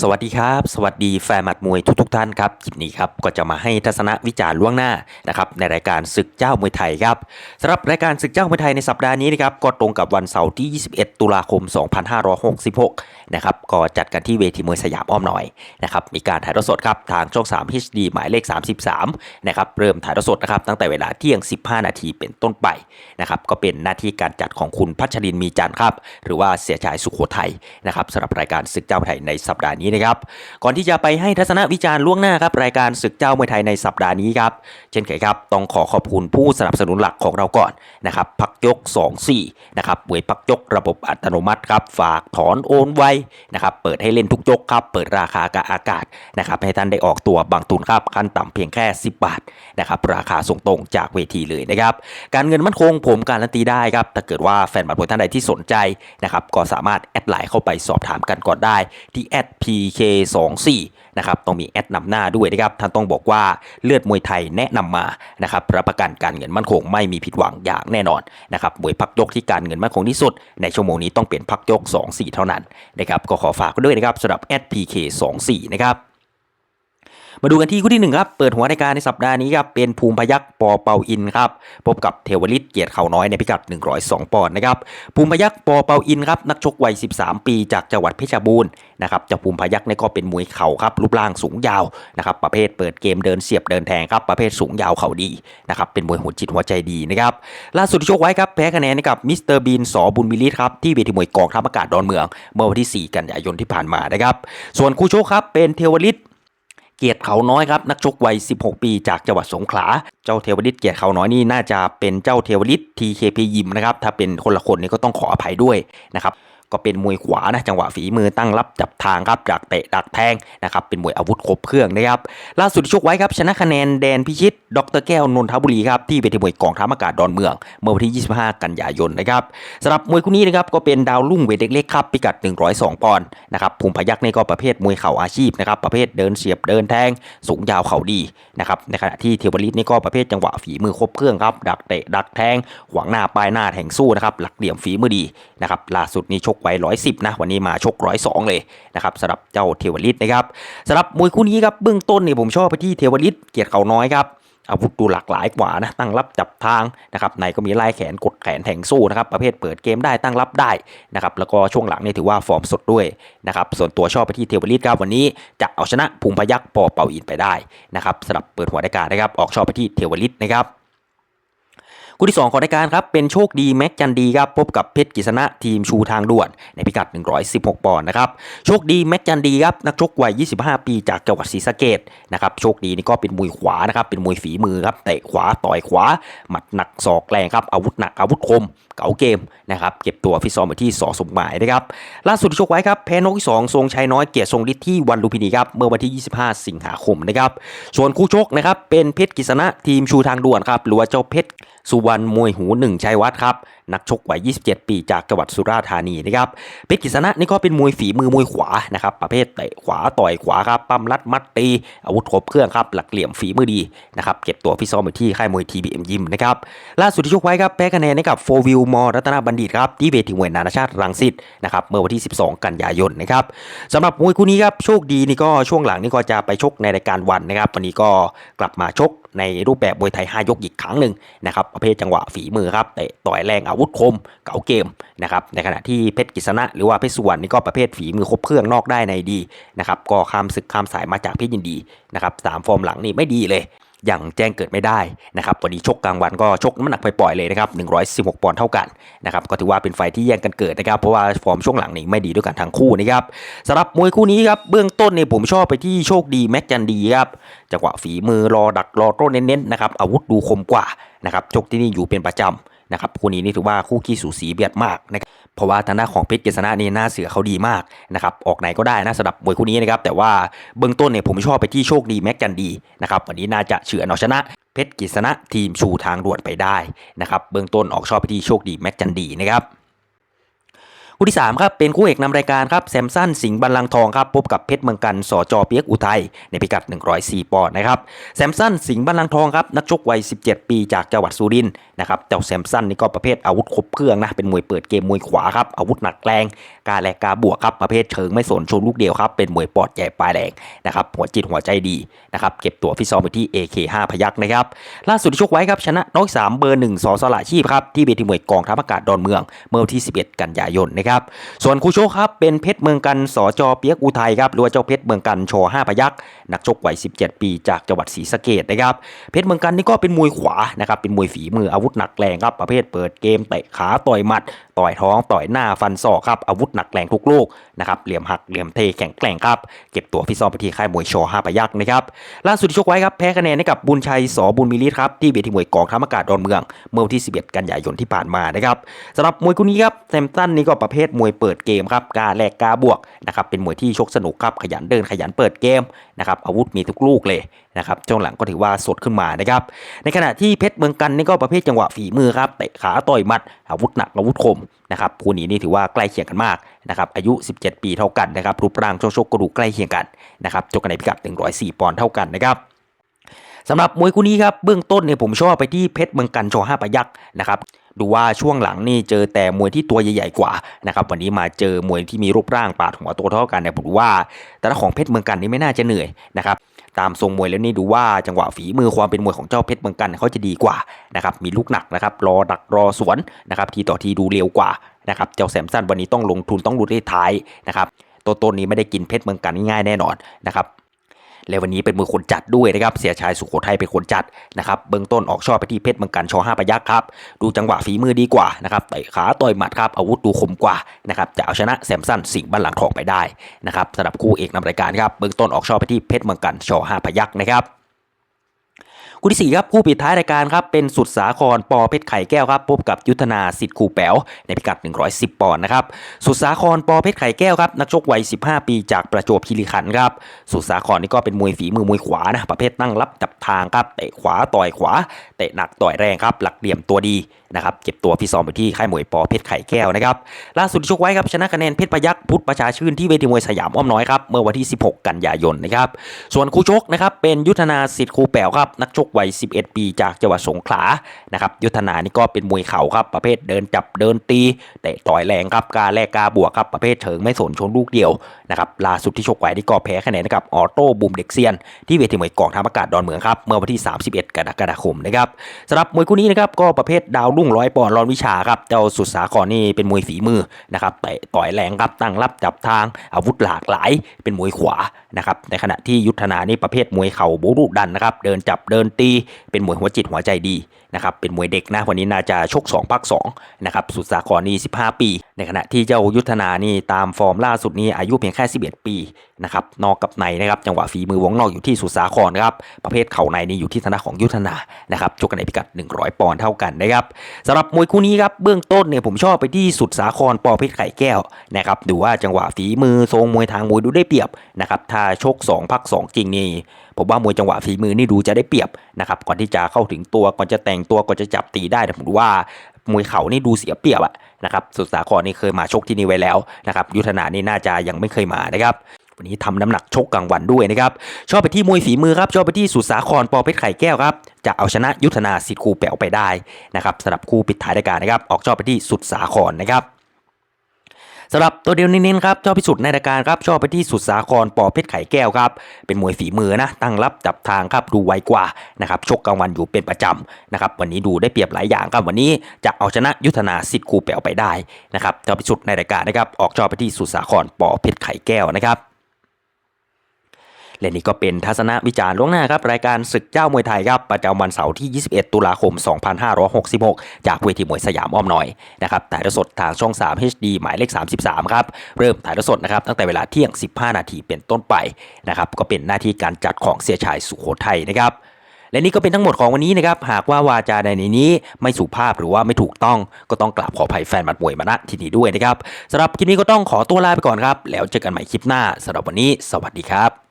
สวัสดีครับ สวัสดีแฟนหมัดมวยทุกทท่านครับคลิปนี้ครับก็จะมาให้ทัศนวิจารณ์ล่วงหน้านะครับในรายการศึกเจ้ามวยไทยครับสำหรับรายการศึกเจ้ามวยไทยในสัปดาห์นี้นะครับก็ตรงกับวันเสาร์ที่ 21 ตุลาคม 2566 นะครับก็จัดกันที่เวทีมวยสยามอ้อมน้อยนะครับมีการถ่ายทอดสดครับทางช่อง 3 HD หมายเลข 33 นะครับเริ่มถ่ายทอดสดนะครับตั้งแต่เวลาเที่ยง 15 นาทีเป็นต้นไปนะครับก็เป็นหน้าที่การจัดของคุณพัชรินมีจันทร์ครับหรือว่าเสียชายสุโขทัยนะครับสำหรับรายการศึกเจ้ามวยไทยในสัปดาห์นี้นะครับ ก่อนที่จะไปให้ทัศนวิจารณ์ล่วงหน้าครับรายการศึกเจ้ามวยไทยในสัปดาห์นี้ครับ เช่นเคยครับ ต้องขอขอบคุณผู้สนับสนุนหลักของเราก่อนนะครับพักยก 24นะครับมวยพักยกระบบอัตโนมัติครับฝากถอนโอนไวนะครับเปิดให้เล่นทุกยกครับเปิดราคากับอากาศนะครับให้ท่านได้ออกตัวบางตุนครับขั้นต่ำเพียงแค่ 10 บาทนะครับราคาส่งตรงจากเวทีเลยนะครับการเงินมั่นคงผมการันตีได้ครับถ้าเกิดว่าแฟนบอลมวยท่านใดที่สนใจนะครับก็สามารถแอดไลน์เข้าไปสอบถามกันก่อนได้ที่แอดพี @pk24 นะครับต้องมีแอดนำหน้าด้วยนะครับท่านต้องบอกว่าเลือดมวยไทยแนะนำมานะครับรับประกันการเงินมั่นคงไม่มีผิดหวังอย่างแน่นอนนะครับมวยพักยกที่การเงินมั่นคงที่สุด ในชั่วโมงนี้ต้องเป็นพักยก 2-4 เท่านั้นนะครับก็ขอฝากด้วยนะครับสำหรับแอด @pk24 นะครับ มาดูกันที่คู่ที่หนึ่งครับ เปิดหัวรายการในสัปดาห์นี้ครับ เป็นภูมิพยักปอเปาอินครับ พบกับเทวลิตเกียรติเขาน้อยในพิกัด 102 ปอนด์นะครับ ภูมิพยักปอเปาอินครับ นักชกวัย 13 ปีจากจังหวัดเพชรบูรณ์นะครับเจ้าภูมิพยักเนี่ยก็เป็นมวยเข่าครับ รูปร่างสูงยาวนะครับ ประเภทเปิดเกมเดินเสียบเดินแทงครับ ประเภทสูงยาวเข่าดีนะครับ เป็นมวยหัวจิตหัวใจดีนะครับ ล่าสุดที่ชกไว้ครับแพ้คะแนนให้กับมิสเตอร์บีนสอบุญมิลิตครับที่เวทีมวยกองทัพอากาศดอนเมือง เมื่อวันที่ 4 กันยายนที่ผ่านมานะครับ ส่วนคู่ชกครับเป็นเทวลิต เกียรติเขาน้อยครับนักชกวัย 16 ปีจากจังหวัดสงขลา เจ้าเทวฤทธิ์เกียรติเขาน้อยนี่น่าจะเป็นเจ้าเทวฤทธิ์ TKP ยิมนะครับ ถ้าเป็นคนละคนนี่ก็ต้องขออภัยด้วยนะครับ ก็เป็นมวยขวานะจังหวะฝีมือตั้งรับจับทางครับจากเตะดักแทงนะครับเป็นมวยอาวุธครบเครื่องนะครับล่าสุดชกไว้ครับชนะคะแนนแดนพิชิต ดรแก้วนนทบุรีครับที่เวทีมวยกองทัพอากาศดอนเมือง เมื่อวันที่ 25 กันยายนนะครับสำหรับมวยคู่นี้นะครับก็เป็นดาวรุ่งเวทเล็กๆครับพิกัด 102 ปอนด์นะครับภูมิพยักษ์นี่ก็ประเภทมวยเข่าอาชีพนะครับประเภทเดินเสียบเดินแทงสูงยาวเข่าดีนะครับในขณะที่เทวริตนี่ก็ประเภทจังหวะฝีมือครบเครื่องครับดักเตะดักแทงขวางหน้าปลายหน้าแทงสู้นะครับหลักเหลี่ยมฝีมือดีนะครับล่าสุดนี้ชกไว้110นะวันนี้มาชก102เลยนะครับสำหรับเจ้าเทวริตนะครับสำหรับมวยคู่นี้ครับเบื้องต้นเนี่ยผมชอบไปที่เทวริตเกียรติเขาน้อยครับอาวุธดูหลากหลายกว่านะตั้งรับจับทางนะครับในก็มีไล่แขนกดแขนแทงสู้นะครับประเภทเปิดเกมได้ตั้งรับได้นะครับแล้วก็ช่วงหลังนี่ถือว่าฟอร์มสดด้วยนะครับส่วนตัวชอบไปที่เทวริตครับวันนี้จะเอาชนะภูมิพยักษ์ปอเป่าอินไปได้นะครับสำหรับเปิดหัวรายการนะครับออกชอบไปที่เทวริตนะครับ คู่ที่ 2 ของรายการครับเป็นโชคดีแม็กจันดีครับพบกับเพชรกิษณะทีมชูทางด่วนในพิกัด 116 ปอนด์นะครับโชคดีแม็กจันดีครับนักชกวัย 25 ปีจากจังหวัดศรีสะเกดนะครับโชคดีนี่ก็เป็นมวยขวานะครับเป็นมวยฝีมือครับเตะขวาต่อยขวา หมัดหนักศอกแรงครับอาวุธหนักอาวุธคม เก๋าเกมนะครับเก็บตัวฟิตซ้อมอยู่ที่สอสมหมายนะครับล่าสุดที่ชกไว้ครับแพ้นกที่2ทรงชัยน้อยเกียรติทรงฤทธิ์ที่วันลุมพินีครับเมื่อวันที่ 25 สิงหาคมนะครับส่วนคู่ชกนะครับเป็นเพชรกิษณะทีมชูทางด่วนครับหรือว่าเจ้าเพชร สุวรรณมวยหูหนึ่งชัยวัฒน์ครับ นักชกวัย 27 ปีจากจังหวัดสุราษฎร์ธานีนะครับเพชรกฤษณะนี่ก็เป็นมวยฝีมือมวยขวานะครับประเภทเตะขวาต่อยขวาครับปั้มรัดมัดตีอาวุธครบเครื่องครับหลักเหลี่ยมฝีมือดีนะครับเก็บตัวฟิตซ้อมอยู่ที่ค่ายมวย TBM ยิมนะครับล่าสุดที่ชกไว้ครับแพ้คะแนนให้กับโฟวิลมอรัตนบัณฑิตครับที่เวทีมวยนานาชาติรังสิตนะครับเมื่อวันที่ 12 กันยายนนะครับสำหรับมวยคู่นี้ครับโชคดีนี่ก็ช่วงหลังนี่ก็จะไปชกในรายการวันนะครับวันนี้ก็กลับมาชกในรูปแบบมวยไทย 5 ยกอีกครั้งหนึ่งนะครับประเภทจังหวะฝีมือครับเตะต่อยแรงอาวุธคมเก๋าเกมนะครับในขณะที่เพชรกฤษณะหรือว่าเพชรสุวรรณนี่ก็ประเภทฝีมือครบเครื่องนอกได้ในดีนะครับก็ข้ามศึกข้ามสายมาจากเพชรยินดีนะครับสามฟอร์มหลังนี่ไม่ดีเลยอย่างแจ้งเกิดไม่ได้นะครับวันนี้ชกกลางวันก็ชกน้ำหนักไปปล่อยเลยนะครับ116 ปอนด์เท่ากันนะครับก็ถือว่าเป็นไฟที่แย่งกันเกิดนะครับเพราะว่าฟอร์มช่วงหลังนี่ไม่ดีด้วยกันทั้งคู่นะครับสำหรับมวยคู่นี้ครับเบื้องต้นเนี่ยผมชอบไปที่โชคดีแม็กจันดีครับจังหวะฝีมือรอดักรอโต้เน้นๆนะครับอาวุธดูคมกว่านะครับชกที่นี่อยู่เป็นประจำ นะครับคู่นี้นี่ถือว่าคู่ขี้สูสีเบียดมากนะครับเพราะว่าทางด้านของเพชรกษณะนี่หน้าเสือเขาดีมากนะครับออกไหนก็ได้นะสำหรับมวยคู่นี้นะครับแต่ว่าเบื้องต้นเนี่ยผมชอบไปที่โชคดีแม็กจันดีนะครับวันนี้น่าจะเฉือนเอาชนะเพชรกฤษณะทีมชูทางด่วนไปได้นะครับเบื้องต้นออกชอบไปที่โชคดีแม็กจันดีนะครับคู่ที่3ครับเป็นคู่เอกนำรายการครับแซมสันสิงห์บัลลังทองครับพบกับเพชรเมืองกันสจเปียกอุทัยในพิกัด 104 ปอนด์นะครับแซมสันสิงห์บัลลังทองครับนักชกวัย 17 ปีจากจังหวัดสุรินทร์ นะครับเจ้าแซมสันนี่ก็ประเภทอาวุธครบเครื่องนะเป็นมวยเปิดเกมมวยขวาครับอาวุธหนักแรงกาแลกกาบวกครับประเภทเชิงไม่สนชนลูกเดียวครับเป็นมวยปอดใหญ่ปลายแรงนะครับหัวจิตหัวใจดีนะครับเก็บตัวฟิตซ้อมไปที่ AK5 พยักนะครับล่าสุดที่ชกไว้ครับชนะน้อยสามเบอร์หนึ่งสอสละชีพครับที่เวทีมวยกองทัพอากาศดอนเมือง เมื่อวันที่ 11 กันยายนนะครับส่วนคู่ชกครับเป็นเพชรเมืองกันสอจเปียกอุทัยครับหรือว่าเจ้าเพชรเมืองกันช5พยักนักชกวัย17 ปี จากจังหวัดศรีสะเกดนะครับเพชรเมืองกันนี่ก็เป็นมวยขวานะครับเป็นมวยฝีมืออาวุธธหนักแรงครับประเภทเปิดเกมเตะขาต่อยหมัด ต่อยท้องต่อยหน้าฟันศอกครับอาวุธหนักแรงทุกลูกนะครับเหลี่ยมหักเหลี่ยมเทแข็งแกร่งครับเก็บตัวฟิซ้อมไปที่ค่ายมวยช5พยักนะครับล่าสุดที่ชกไว้ครับแพ้คะแนนให้กับบุญชัยสบุญมิลิตครับที่เวทีมวยกองทัพอากาศดอนเมือง เมื่อวันที่ 11 กันยายนที่ผ่านมานะครับสำหรับมวยคู่นี้ครับแซมตันนี่ก็ประเภทมวยเปิดเกมครับกาแลกกาบวกนะครับเป็นมวยที่ชกสนุกครับขยันเดินขยันเปิดเกมนะครับอาวุธมีทุกลูกเลย นะครับช่วงหลังก็ถือว่าสดขึ้นมานะครับ ในขณะที่เพชรเมืองกันนี่ก็ประเภทจังหวะฝีมือครับเตะขาต่อยมัดอาวุธหนักอาวุธคมนะครับคู่นี้นี่ถือว่าใกล้เคียงกันมากนะครับอายุ 17 ปีเท่ากันนะครับรูปร่างช่วงชกกระดูกใกล้เคียงกันนะครับจกกันในพิกัด 104 ปอนด์เท่ากันนะครับสำหรับมวยคู่นี้ครับเบื้องต้นเนี่ยผมชอบไปที่เพชรเมืองกันชห้าปยักษ์นะครับดูว่าช่วงหลังนี่เจอแต่มวยที่ตัวใหญ่ๆกว่านะครับวันนี้มาเจอมวยที่มีรูปร่างปาดหัวโตเท่ากันเนี่ยผมว่า แต่ละของเพชรเมืองกันนี่ไม่น่าจะเหนื่อยนะครับ ตามทรงมวยแล้วนี่ดูว่าจังหวะฝีมือความเป็นมวยของเจ้าเพชรเมืองกันเขาจะดีกว่านะครับมีลูกหนักนะครับรอดักรอสวนนะครับทีต่อทีดูเร็วกว่านะครับเจ้าแซมสันวันนี้ต้องลงทุนต้องดูได้ท้ายนะครับตัวต้นนี้ไม่ได้กินเพชรเมืองกันง่ายแน่นอนนะครับ และวันนี้เป็นมือคนจัดด้วยนะครับเสียชายสุโขทัยเป็นคนจัดนะครับเบื้องต้นออกชอบไปที่เพชรบางกันชอห้าพยักครับดูจังหวะฝีมือดีกว่านะครับเตะขาต่อยหมัดครับอาวุธดูคมกว่านะครับจะเอาชนะแซมสันสิงห์บัลลังก์ทองไปได้นะครับสำหรับคู่เอกนำรายการครับเบื้องต้นออกชอบไปที่เพชรบางกันชอห้าพยักนะครับ คู่ที่สี่ครับคู่ปิดท้ายรายการครับเป็นสุดสาครปอเพชรไข่แก้วครับพบกับยุทธนาสิทธิ์คูแป๋วในพิกัด 110 ปอนด์นะครับสุดสาครปอเพชรไข่แก้วครับนักชกวัย 15 ปีจากประจวบคีรีขันธ์ครับสุดสาครนี่ก็เป็นมวยฝีมือมวยขวานะประเภทตั้งรับจับทางครับเตะขวาต่อยขวาเตะหนักต่อยแรงครับหลักเหลี่ยมตัวดีนะครับเก็บตัวพี่ซ้อมไปที่ค่ายมวยปอเพชรไข่แก้วนะครับล่าสุดชกไว้ครับชนะคะแนนเพชรพยักพุทธประชาชื่นที่เวทีมวยสยามอ้อมน้อยครับเมื่อวันที่ 16 กันยายนนะครับส่วนคู่ชกนะครับเป็นยุทธนาสิทธิ์คูแป๋วครับนักชกวัย 11 ปีจากจังหวัดสงขลานะครับยุทธนานี่ก็เป็นมวยเข่าครับประเภทเดินจับเดินตีเตะต่อยแรงครับกาแลกกาบวกครับประเภทเฉิงไม่สนชนลูกเดียวนะครับล่าสุดที่ชกไว้นี่ก็แพ้คะแนนกับออโต้บูมเด็กเซียน ที่เวทีมวยกองทัพอากาศดอนเมืองครับเมื่อวันที่ 31 กรกฎาคมนะครับสำหรับมวยคู่นี้นะครับก็ประเภทดาวรุ่งร้อยปอนด์รอนวิชาครับเจ้าสุดสาครนี่เป็นมวยฝีมือนะครับเตะต่อยแรงครับตั้งรับจับทางอาวุธหลากหลายเป็นมวยขวานะครับในขณะที่ยุทธนานี่ประเภทมวยเข่าโบรุดันนะครับเดินจับเดินตี เป็นมวยหัวจิตหัวใจดีนะครับเป็นมวยเด็กนะวันนี้น่าจะชก2พัก2นะครับสุดสาครนี่15 ปี ในขณะที่เจ้ายุทธนานี่ตามฟอร์มล่าสุดนี้อายุเพียงแค่ 11 ปีนะครับนอกกับในนะครับจังหวะฝีมือวงนอกอยู่ที่สุดสาครนะครับประเภทเข่าในนี่อยู่ที่ธนาของยุทธนานะครับชกกันในพิกัด 100 ปอนด์เท่ากันนะครับสำหรับมวยคู่นี้ครับเบื้องต้นเนี่ยผมชอบไปที่สุดสาครปอเพชรไข่แก้วนะครับดูว่าจังหวะฝีมือทรงมวยทางมวยดูได้เปรียบนะครับถ้าชก2พัก2จริงนี่ ผมว่ามวยจังหวะฝีมือนี่ดูจะได้เปรียบนะครับก่อนที่จะเข้าถึงตัวก่อนจะแต่งตัวก่อนจะจับตีได้แต่ผมดูว่ามวยเข่านี่ดูเสียเปรียบอะนะครับสุดสาครนี่เคยมาชกที่นี่ไว้แล้วนะครับยุทธนานี่น่าจะยังไม่เคยมานะครับวันนี้ทำน้ำหนักชกกลางวันด้วยนะครับ ชอบไปที่มวยฝีมือครับ ชอบไปที่สุสาครปอเพชรไข่แก้วครับ จะเอาชนะยุทธนาสิทธิ์คูแป๋วไปได้นะครับสำหรับคู่ปิดท้ายรายการนะครับ ออกชอบไปที่สุดสาครนะครับ สำหรับตัวเดียวเน้นๆครับชอบพิสุทธิ์ในรายการครับชอบไปที่สุดสาครปอเพชรไข่แก้วครับเป็นมวยฝีมือนะตั้งรับจับทางครับดูไวกว่านะครับชกกลางวันอยู่เป็นประจำนะครับวันนี้ดูได้เปรียบหลายอย่างครับวันนี้จะเอาชนะยุทธนาสิทธิ์คูแป๋วไปได้นะครับชอบพิสุทธิ์ในรายการนะครับออกชอบไปที่สุดสาครปอเพชรไข่แก้วนะครับ และนี่ก็เป็นทัศนวิจารณ์ล่วงหน้าครับรายการศึกเจ้ามวยไทยครับประจำวันเสาร์ที่ 21 ตุลาคม 2566 จากเวทีมวยสยามอ้อมน้อยนะครับถ่ายทอดสดทางช่อง 3 HD หมายเลข 33 ครับ เริ่มถ่ายทอดสดนะครับตั้งแต่เวลาเที่ยง 15 นาทีเป็นต้นไปนะครับก็เป็นหน้าที่การจัดของเสียชายสุโขทัยนะครับและนี่ก็เป็นทั้งหมดของวันนี้นะครับ หากว่าวาจาใดในนี้ไม่สุภาพหรือว่าไม่ถูกต้องก็ต้องกราบขออภัยแฟนหมัดมวยมาณที่นี้ด้วยนะครับสำหรับคลิปนี้ก็ต้องขอตัวลาไปก่อนครับ แล้วเจอกันใหม่คลิปหน้าสำหรับวันนี้ สวัสดีครับ